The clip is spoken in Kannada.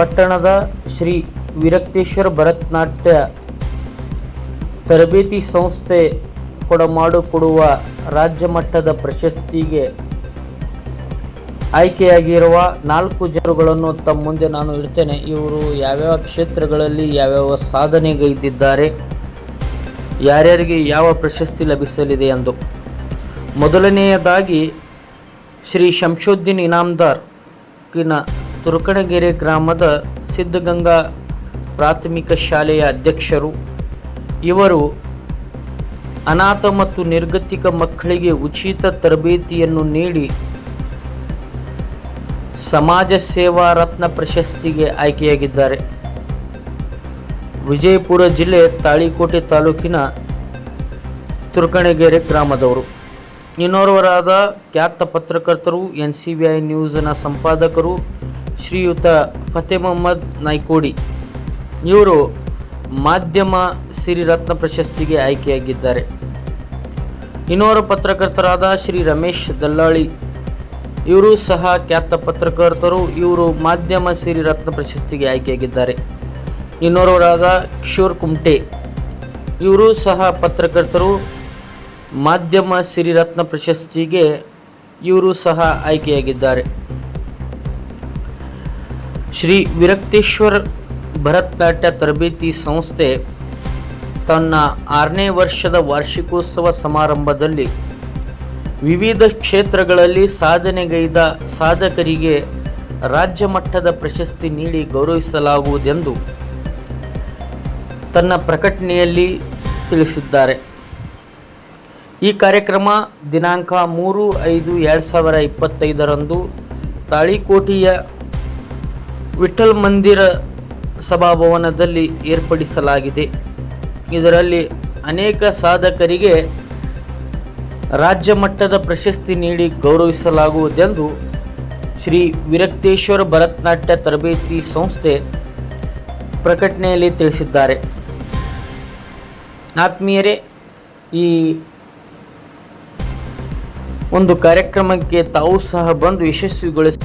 ಪಟ್ಟಣದ ಶ್ರೀ ವಿರಕ್ತೇಶ್ವರ ಭರತನಾಟ್ಯ ತರಬೇತಿ ಸಂಸ್ಥೆ ಕೊಡಮಾಡಿಕೊಡುವ ರಾಜ್ಯ ಮಟ್ಟದ ಪ್ರಶಸ್ತಿಗೆ ಆಯ್ಕೆಯಾಗಿರುವ ನಾಲ್ಕು ಜನರುಗಳನ್ನು ತಮ್ಮ ಮುಂದೆ ನಾನು ಇಡ್ತೇನೆ. ಇವರು ಯಾವ್ಯಾವ ಕ್ಷೇತ್ರಗಳಲ್ಲಿ ಯಾವ್ಯಾವ ಸಾಧನೆಗೈದಿದ್ದಾರೆ ಯಾರ್ಯಾರಿಗೆ ಯಾವ ಪ್ರಶಸ್ತಿ ಲಭಿಸಲಿದೆ ಎಂದು. ಮೊದಲನೆಯದಾಗಿ ಶ್ರೀ ಶಂಶುದ್ದೀನ್ ಇನಾಮ್ದಾರ್ ಕಿನ ತುರ್ಕಣಗೆರೆ ಗ್ರಾಮದ ಸಿದ್ಧಗಂಗಾ ಪ್ರಾಥಮಿಕ ಶಾಲೆಯ ಅಧ್ಯಕ್ಷರು. ಇವರು ಅನಾಥ ಮತ್ತು ನಿರ್ಗತಿಕ ಮಕ್ಕಳಿಗೆ ಉಚಿತ ತರಬೇತಿಯನ್ನು ನೀಡಿ ಸಮಾಜ ಸೇವಾ ರತ್ನ ಪ್ರಶಸ್ತಿಗೆ ಆಯ್ಕೆಯಾಗಿದ್ದಾರೆ. ವಿಜಯಪುರ ಜಿಲ್ಲೆ ತಾಳಿಕೋಟೆ ತಾಲೂಕಿನ ತುರ್ಕಣಗೆರೆ ಗ್ರಾಮದವರು. ಇನ್ನೋರ್ವರಾದ ಖ್ಯಾತ ಪತ್ರಕರ್ತರು ಎನ್ ಸಿ ಬಿ ಐ ನ್ಯೂಸ್ನ ಸಂಪಾದಕರು ಶ್ರೀಯುತ ಫತೆ ಮೊಹಮ್ಮದ್ ನಾಯ್ಕೋಡಿ. ಇವರು ಮಾಧ್ಯಮ ಸಿರಿರತ್ನ ಪ್ರಶಸ್ತಿಗೆ ಆಯ್ಕೆಯಾಗಿದ್ದಾರೆ. ಇನ್ನೋರ್ವ ಪತ್ರಕರ್ತರಾದ ಶ್ರೀ ರಮೇಶ್ ದಲ್ಲಾಳಿ, ಇವರು ಸಹ ಖ್ಯಾತ ಪತ್ರಕರ್ತರು, ಇವರು ಮಾಧ್ಯಮ ಸಿರಿರತ್ನ ಪ್ರಶಸ್ತಿಗೆ ಆಯ್ಕೆಯಾಗಿದ್ದಾರೆ. ಇನ್ನೋರವರಾದ ಕಿಶೋರ್ ಕುಮಟೆ, ಇವರು ಸಹ ಪತ್ರಕರ್ತರು, ಮಾಧ್ಯಮ ಸಿರಿರತ್ನ ಪ್ರಶಸ್ತಿಗೆ ಇವರು ಸಹ ಆಯ್ಕೆಯಾಗಿದ್ದಾರೆ. ಶ್ರೀ ವಿರಕ್ತೇಶ್ವರ್ ಭರತನಾಟ್ಯ ತರಬೇತಿ ಸಂಸ್ಥೆ ತನ್ನ ಆರನೇ ವರ್ಷದ ವಾರ್ಷಿಕೋತ್ಸವ ಸಮಾರಂಭದಲ್ಲಿ ವಿವಿಧ ಕ್ಷೇತ್ರಗಳಲ್ಲಿ ಸಾಧನೆಗೈದ ಸಾಧಕರಿಗೆ ರಾಜ್ಯ ಮಟ್ಟದ ಪ್ರಶಸ್ತಿ ನೀಡಿ ಗೌರವಿಸಲಾಗುವುದೆಂದು ತನ್ನ ಪ್ರಕಟಣೆಯಲ್ಲಿ ತಿಳಿಸಿದ್ದಾರೆ. ಈ ಕಾರ್ಯಕ್ರಮ ದಿನಾಂಕ ಮೂರು ಐದು ಎರಡು ಸಾವಿರ ಇಪ್ಪತ್ತೈದರಂದು ತಾಳಿಕೋಟೆಯ ವಿಠಲ್ ಮಂದಿರ ಸಭಾಭವನದಲ್ಲಿ ಏರ್ಪಡಿಸಲಾಗಿದೆ. ಇದರಲ್ಲಿ ಅನೇಕ ಸಾಧಕರಿಗೆ ರಾಜ್ಯ ಮಟ್ಟದ ಪ್ರಶಸ್ತಿ ನೀಡಿ ಗೌರವಿಸಲಾಗುವುದೆಂದು ಶ್ರೀ ವಿರಕ್ತೇಶ್ವರ ಭರತನಾಟ್ಯ ತರಬೇತಿ ಸಂಸ್ಥೆ ಪ್ರಕಟಣೆಯಲ್ಲಿ ತಿಳಿಸಿದ್ದಾರೆ. ಆತ್ಮೀಯರೇ, ಈ ಒಂದು ಕಾರ್ಯಕ್ರಮಕ್ಕೆ ತಾವು ಸಹ ಬಂದು ಯಶಸ್ವಿಗೊಳಿಸಿ